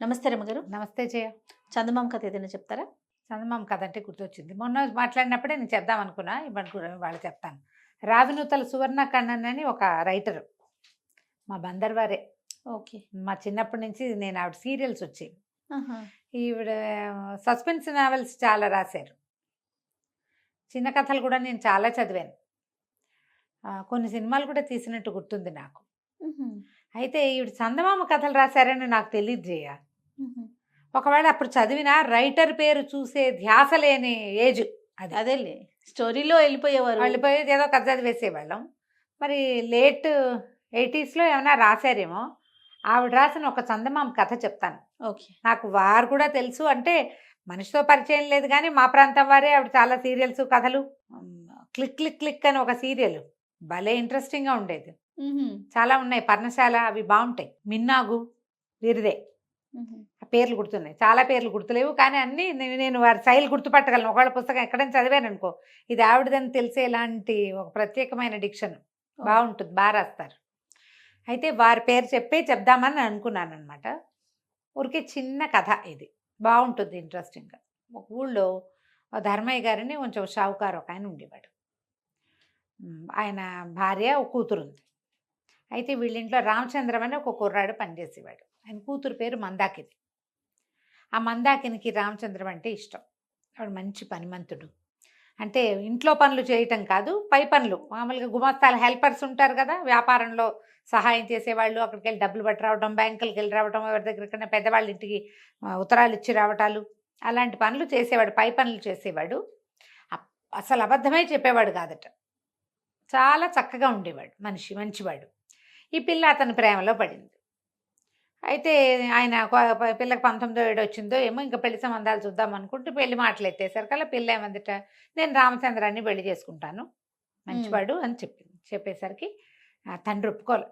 నమస్తే రమ్మగారు నమస్తే జయ. చందమామ కథ ఏదైనా చెప్తారా? చందమామ కథ అంటే గుర్తొచ్చింది. మొన్న మాట్లాడినప్పుడే నేను చెప్దాం అనుకున్నా కూడా వాళ్ళు చెప్తాను. రావినూతల సువర్ణ కണ്ണన్ అని ఒక రైటర్ మా బందర్వారే ఓకే. మా చిన్నప్పటి నుంచి నేను ఆవిడ సీరియల్స్ వచ్చేవి. ఈవిడ సస్పెన్స్ నావెల్స్ చాలా రాశారు. చిన్న కథలు కూడా నేను చాలా చదివాను. కొన్ని సినిమాలు కూడా తీసినట్టు గుర్తుంది నాకు. అయితే ఈవిడ చందమామ కథలు రాశారని నాకు తెలియదు జయ. ఒకవేళ అప్పుడు చదివిన రైటర్ పేరు చూసే ధ్యాస లేని ఏజ్ అది. అదేలే స్టోరీలో వెళ్ళిపోయేవారు. వెళ్ళిపోయేది ఏదో కథ చదివేసేవాళ్ళం. మరి లేట్ ఎయిటీస్లో ఏమైనా రాశారేమో ఆవిడ రాసిన ఒక చందమామ కథ చెప్తాను. ఓకే. నాకు వారు కూడా తెలుసు అంటే మనిషితో పరిచయం లేదు కానీ మా ప్రాంతం వారే ఆవిడ చాలా సీరియల్స్ కథలు. క్లిక్ క్లిక్ క్లిక్ అని ఒక సీరియల్. భలే ఇంట్రెస్టింగ్గా ఉండేది. చాలా ఉన్నాయి పర్ణశాల అవి బాగుంటాయి. మిన్నాగు వీరిదే ఆ పేర్లు గుర్తున్నాయి. చాలా పేర్లు గుర్తులేవు కానీ అన్నీ నేను- వారి శైలి గుర్తుపట్టగలను. ఒకవేళ పుస్తకం ఎక్కడైనా చదివాను అనుకో ఇది ఆవిడదని తెలిసేలాంటి ఒక ప్రత్యేకమైన డిక్షన్ బాగుంటుంది బాగా రాస్తారు. అయితే వారి పేరు చెప్పే చెప్దామని అనుకున్నాను అనమాట ఊరికే చిన్న కథ ఇది. బాగుంటుంది ఇంట్రెస్టింగ్గా. ఒక ఊళ్ళో ధర్మయ్య గారిని కొంచెం షావుకారు ఒక ఆయన ఉండేవాడు. ఆయన భార్య ఒక కూతురు ఉంది అయితే వీళ్ళింట్లో రామచంద్రం అని ఒక కుర్రాడు పనిచేసేవాడు. ఆయన కూతురు పేరు మందాకిని. ఆ మందాకినికి రామచంద్రం అంటే ఇష్టం. వాడు మంచి పనిమంతుడు. అంటే ఇంట్లో పనులు చేయటం కాదు పై పనులు. మామూలుగా గుమస్తాల హెల్పర్స్ ఉంటారు కదా వ్యాపారంలో సహాయం చేసేవాళ్ళు అక్కడికి వెళ్ళి డబ్బులు పట్టి రావడం బ్యాంకులకి వెళ్ళి రావడం ఎవరి దగ్గరికైనా పెద్దవాళ్ళ ఇంటికి ఉత్తరాలు ఇచ్చి రావటాలు అలాంటి పనులు చేసేవాడు పై పనులు చేసేవాడు. అసలు అబద్ధమే చెప్పేవాడు కాదట. చాలా చక్కగా ఉండేవాడు మనిషి మంచివాడు. ఈ పిల్ల అతని ప్రేమలో పడింది. అయితే ఆయన పిల్లకి పంతొమ్మిదో ఏడు వచ్చిందో ఏమో ఇంకా పెళ్ళి సంబంధాలు చూద్దాం అనుకుంటూ పెళ్ళి మాటలు ఎత్తేసరికల్లా పిల్ల ఏమందిట నేను రామచంద్రాన్ని పెళ్ళి చేసుకుంటాను మంచివాడు అని చెప్పింది చెప్పేసరికి తండ్రి ఒప్పుకోలే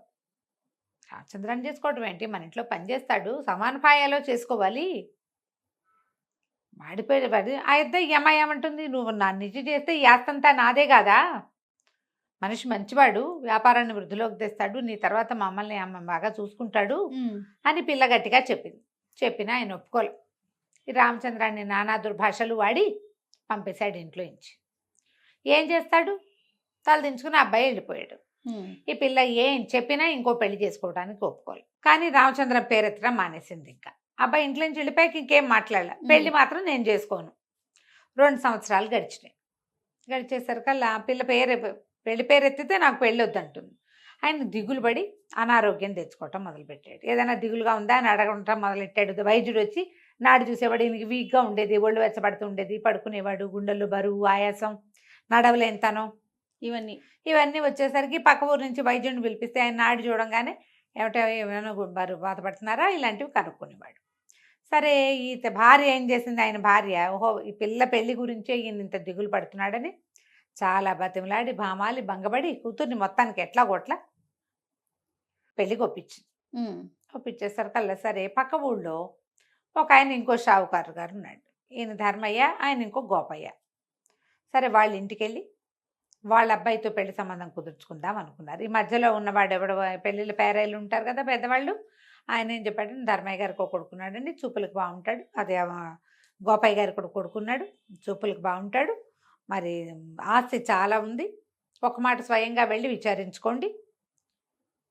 రామచంద్రాన్ని చేసుకోవడం ఏంటి? మన ఇంట్లో పని చేస్తాడు సమాన పాయాలో చేసుకోవాలి. వాడిపోయి వాడి ఆ ఇద్దరు ఏమంటుంది నువ్వు నా నిజ చేస్తే ఈ ఆస్తంతా నాదే కాదా? మనిషి మంచివాడు వ్యాపారాన్ని వృద్ధిలోకి తెస్తాడు నీ తర్వాత మమ్మల్ని అమ్మ బాగా చూసుకుంటాడు అని పిల్ల గట్టిగా చెప్పింది. చెప్పినా ఆయన ఒప్పుకోలే. ఈ రామచంద్రాన్ని నానా దుర్భాషలు వాడి పంపేశాడు ఇంట్లో నుంచి. ఏం చేస్తాడు? తల దించుకుని అబ్బాయి వెళ్ళిపోయాడు. ఈ పిల్ల ఏం చెప్పినా ఇంకో పెళ్ళి చేసుకోవడానికి ఒప్పుకోలే. కానీ రామచంద్రం పేరెత్తడం మానేసింది ఇంకా. అబ్బాయి ఇంట్లో నుంచి వెళ్ళిపోయాక ఇంకేం మాట్లాడలే. పెళ్ళి మాత్రం నేను చేసుకోను. రెండు సంవత్సరాలు గడిచినాయి. గడిచేసరికల్లా ఆ పిల్ల పేరు పెళ్ళి పేరు ఎత్తితే నాకు పెళ్ళి వద్దంటుంది. ఆయన దిగులు పడి అనారోగ్యం తెచ్చుకోవటం మొదలుపెట్టాడు. ఏదైనా దిగులుగా ఉందా అని అడగటం మొదలెట్టాడు. వైద్యుడు వచ్చి నాడు చూసేవాడు ఈయనకి వీక్గా ఉండేది ఒళ్ళు వెచ్చబడుతూ ఉండేది పడుకునేవాడు గుండెల్లో బరువు ఆయాసం నడవలేనితనం. ఇవన్నీ. ఇవన్నీ వచ్చేసరికి పక్క ఊరు నుంచి వైద్యుడిని పిలిపిస్తే ఆయన నాడు చూడంగానే ఏమిటో ఏమైనా బరువు బాధపడుతున్నారా? ఇలాంటివి కనుక్కునేవాడు. సరే ఈ భార్య ఏం చేసింది? ఆయన భార్య ఓహో ఈ పిల్ల పెళ్ళి గురించే ఈయన ఇంత దిగులు పడుతున్నాడని చాలా బతిమలాడి భామాలి భంగపడి కూతుర్ని మొత్తానికి ఎట్లా కొట్లా? పెళ్ళికి ఒప్పించింది ఒప్పించేసరికల్లా సరే పక్క ఊళ్ళో ఒక ఆయన ఇంకో షావుకారు గారు ఉన్నాడు. ఈయన ధర్మయ్య ఆయన ఇంకో గోపయ్య. సరే వాళ్ళ ఇంటికి వెళ్ళి వాళ్ళ అబ్బాయితో పెళ్ళి సంబంధం కుదుర్చుకుందాం అనుకున్నారు. ఈ మధ్యలో ఉన్నవాడు ఎవడు పెళ్ళిళ్ళ పేరాయిలు ఉంటారు కదా పెద్దవాళ్ళు. ఆయన ఏం చెప్పాడు? ధర్మయ్య గారికి ఒక కొడుకున్నాడండి చూపులకు బాగుంటాడు. అదే గోపయ్య గారికి కూడా కొడుకున్నాడు. చూపులకు బాగుంటాడు. మరి ఆస్తి చాలా ఉంది. ఒక మాట స్వయంగా వెళ్ళి విచారించుకోండి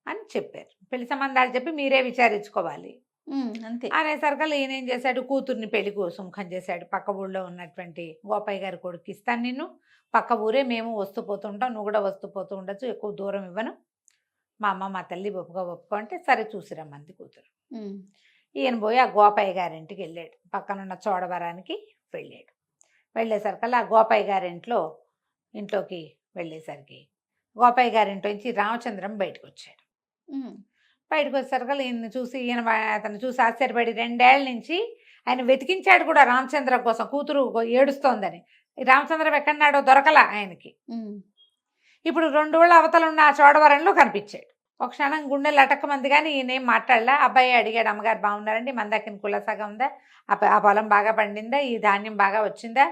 అని చెప్పారు. పెళ్ళి సంబంధాలు చెప్పి మీరే విచారించుకోవాలి. అంతే. అనేసరికల్లా ఈయన ఏం చేశాడు? కూతుర్ని పెళ్ళి సుముఖం చేశాడు. పక్క ఊళ్ళో ఉన్నటువంటి గోపయ్య గారి కొడుకు ఇస్తాను నిన్ను. పక్క ఊరే మేము వస్తూ పోతూ ఉంటాం. నువ్వు కూడా వస్తూ పోతూ ఉండొచ్చు. ఎక్కువ దూరం ఇవ్వను. మా అమ్మ మా తల్లి ఒప్పుకో ఒప్పుకో అంటే సరే చూసిరమ్మంది కూతురు. ఈయన పోయి ఆ గోపయ్య గారింటికి వెళ్ళాడు. పక్కనున్న చోడవరానికి వెళ్ళాడు. వెళ్ళేసరికల్లా ఆ గోపయ్య గారింట్లో ఇంట్లోకి వెళ్ళేసరికి గోపయ్య గారింట్లో నుంచి రామచంద్రం బయటకు వచ్చాడు బయటకు వచ్చేసరికి ఈయన చూసి ఈయన అతను చూసి ఆశ్చర్యపడి రెండేళ్ళ నుంచి ఆయన వెతికించాడు కూడా రామచంద్ర కోసం కూతురు ఏడుస్తోందని. రామచంద్రం ఎక్కడున్నాడో దొరకలా ఆయనకి. ఇప్పుడు రెండు ఊళ్ళ అవతల ఉన్న ఆ చోడవరంలో కనిపించాడు. ఒక క్షణం గుండెలు అటక్కమంది కానీ ఈయనేం మాట్లాడలా. అబ్బాయి అడిగాడు అమ్మగారు బాగున్నారండి? మందాకిని కులసగా ఉందా? ఆ పొలం బాగా పండిందా? ఈ ధాన్యం బాగా వచ్చిందా?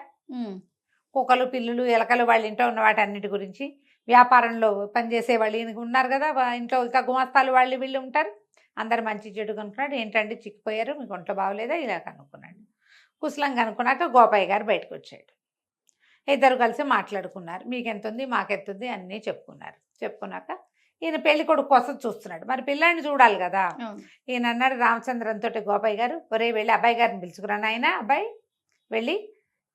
కుక్కలు పిల్లులు ఎలకలు వాళ్ళ ఇంట్లో ఉన్న వాటన్నిటి గురించి వ్యాపారంలో పనిచేసే వాళ్ళు ఈయనకు ఉన్నారు కదా ఇంట్లో ఇంకా గుమస్తాలు వాళ్ళు వీళ్ళు ఉంటారు. అందరు మంచి చెడు కనుక్కున్నాడు ఏంటంటే చిక్కిపోయారు. మీకు ఒంట్లో బాగోలేదా? ఇలా కనుక్కున్నాడు కుశలం కనుక్కున్నాక గోపయ్య గారు బయటకు వచ్చాడు ఇద్దరు కలిసి మాట్లాడుకున్నారు. మీకు ఎంత ఉంది మాకెంత ఉంది అన్నీ చెప్పుకున్నారు. చెప్పుకున్నాక ఈయన పెళ్ళి కొడుకు కోసం చూస్తున్నాడు. మరి పిల్లాడిని చూడాలి కదా. ఈయన అన్నాడు రామచంద్రన్ తోటి గోపయ్య గారు ఒరే వెళ్ళి అబ్బాయి గారిని పిలుచుకురా నాయన అబ్బాయి వెళ్ళి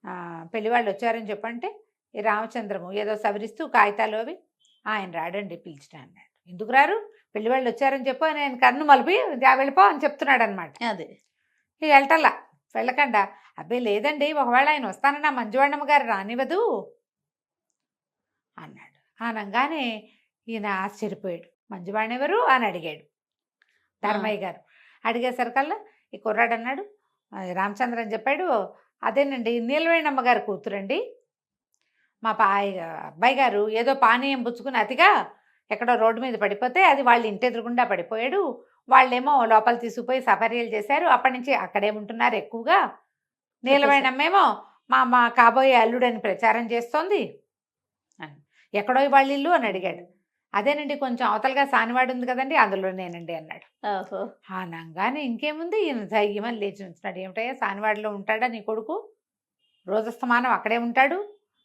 ఆ, పెళ్ళి వాళ్ళు వచ్చారని చెప్పంటే ఈ రామచంద్రము ఏదో సవరిస్తూ కాగితాలు అవి ఆయన రాడండి పిలిచిన అన్నాడు. ఎందుకు రారు? పెళ్ళి వాళ్ళు వచ్చారని చెప్పు నేను కన్ను మలిపి "దా, వెళ్ళిపో అని చెప్తున్నాడు అనమాట అదే. ఇక వెళ్ళటల్లా వెళ్ళకండా. అబ్బాయి లేదండి ఒకవేళ ఆయన వస్తానన్నా మంజువాణమ్మ గారు రానివ్వదు అన్నాడు. అనగానే ఈయన ఆశ్చర్యపోయాడు. మంజువాణి ఎవరు? అని అడిగాడు. ధర్మయ్య గారు. అడిగేసరికల్లా ఈ కుర్రాడు అన్నాడు "ఆ, రామచంద్ర అని చెప్పాడు అదేనండి. నీలవేణమ్మ గారి కూతురండి. మా అబ్బాయి గారు ఏదో పానీయం పుచ్చుకుని అతిగా ఎక్కడో రోడ్డు మీద పడిపోతే అది వాళ్ళ ఇంటి ఎదురుగుండా పడిపోయాడు. వాళ్ళేమో లోపల తీసుకుపోయి సఫర్యలు చేశారు. అప్పటి నుంచి అక్కడే ఉంటున్నారు ఎక్కువగా. నీలవేణమ్మేమో మా మా కాబోయే అల్లుడని ప్రచారం చేస్తోంది. అని ఎక్కడో వాళ్ళ ఇల్లు అని అడిగాడు. అదేనండి కొంచెం అవతలగా సానివాడు ఉంది కదండి అందులో నేనండి అన్నాడు. అనగానే ఇంకేముంది? ఈయన ధైర్యమని లేచి ఉంచున్నాడు ఏమిటయ్యా? సానివాడిలో ఉంటాడా నీ కొడుకు? రోజస్తమానం అక్కడే ఉంటాడు?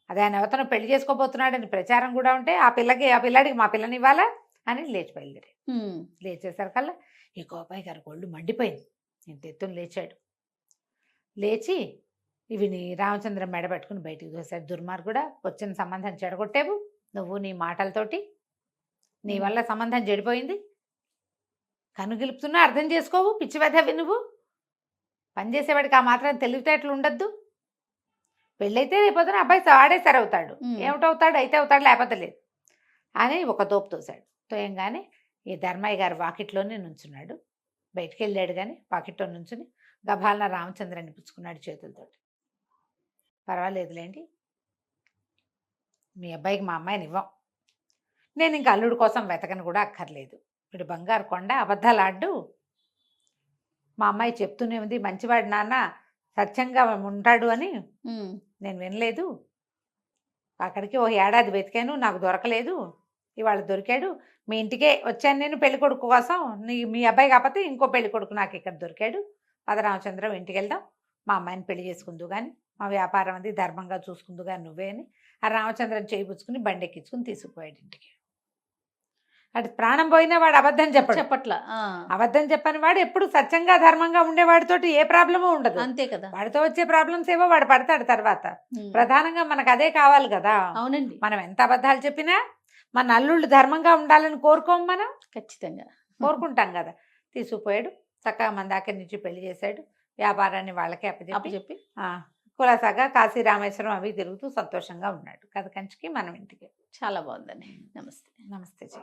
అదే ఆయన అవతను పెళ్ళి చేసుకోబోతున్నాడని ప్రచారం కూడా ఉంటే ఆ పిల్లకి ఆ పిల్లాడికి మా పిల్లని ఇవ్వాలా? అని లేచి బయలుదేరి. లేచేసరికల్లా ఈ గోపాయి గారి ఒళ్ళు మండిపోయింది. ఇంత ఎత్తున లేచాడు. లేచి ఇవి నీ రామచంద్రం మెడ పట్టుకుని బయటికి దోశాడు దుర్మార్గుడా వచ్చిన సంబంధం చెడగొట్టావు. నువ్వు నీ మాటలతోటి నీ వల్ల సంబంధం చెడిపోయింది. కనుగిలుపుతున్నా అర్థం చేసుకోవు పిచ్చి వెధవి నువ్వు పనిచేసేవాడికి ఆ మాత్రం తెలివితేటలు ఉండద్దు. పెళ్ళైతే రేపొద్దున అబ్బాయి వాడే సరవుతాడు. ఏమిటవుతాడు అయితే అవుతాడు లేకపోతే లేదు. అని ఒక తోపు తోశాడు. తోయంగానే ఈ ధర్మయ్య గారు వాకిట్లోనే నుంచున్నాడు. బయటికి వెళ్ళాడు కానీ వాకిట్లో నుంచుని గభాలన రామచంద్రాన్ని పుచ్చుకున్నాడు చేతులతోటి. పర్వాలేదులేండి. మీ అబ్బాయికి మా అమ్మాయిని ఇవ్వం. నేను ఇంకా అల్లుడు కోసం వెతకను కూడా అక్కర్లేదు. ఇప్పుడు బంగారు కొండ అబద్ధాలు ఆడ్డు మా అమ్మాయి చెప్తూనే ఉంది మంచివాడు నాన్న సత్యంగా ఉంటాడు అని. నేను వినలేదు. అక్కడికి ఓ ఏడాది వెతికాను నాకు దొరకలేదు. ఇవాళ దొరికాడు. మీ ఇంటికే వచ్చాను నేను పెళ్ళి కొడుకు కోసం. నీ మీ అబ్బాయి కాకపోతే ఇంకో పెళ్ళి కొడుకు నాకు ఇక్కడ దొరికాడు. పదరామచంద్రం ఇంటికి వెళ్దాం. మా అమ్మాయిని పెళ్ళి చేసుకుందు కానీ మా వ్యాపారం అది ధర్మంగా చూసుకుందు కానీ నువ్వే అని. ఆ రామచంద్రం చేయి పుచ్చుకుని బండి ఎక్కించుకుని తీసుకుపోయాడు ఇంటికి. అటు ప్రాణం పోయినా వాడు అబద్ధం చెప్పడు. చెప్పట్లా. అబద్ధం చెప్పని వాడు ఎప్పుడు సత్యంగా ధర్మంగా ఉండేవాడితోటి ఏ ప్రాబ్లము ఉండదు. అంతే కదా. వాడితో వచ్చే ప్రాబ్లమ్స్ ఏవో వాడు పడతాడు తర్వాత. ప్రధానంగా మనకు అదే కావాలి కదా. అవునండి. మనం ఎంత అబద్ధాలు చెప్పినా మన అల్లుళ్ళు ధర్మంగా ఉండాలని కోరుకోము మనం? ఖచ్చితంగా. కోరుకుంటాం కదా. తీసుకుపోయాడు చక్కగా మన దగ్గర నుంచి పెళ్ళి చేశాడు వ్యాపారాన్ని వాళ్ళకే అప్పు అప్పచెప్పి. చెప్పి ఆ, కులాసాగా కాశీ రామేశ్వరం అవి తిరుగుతూ సంతోషంగా ఉన్నాడు. కథ కంచికి మనం ఇంటికి చాలా బాగుందండి. నమస్తే. నమస్తే జయ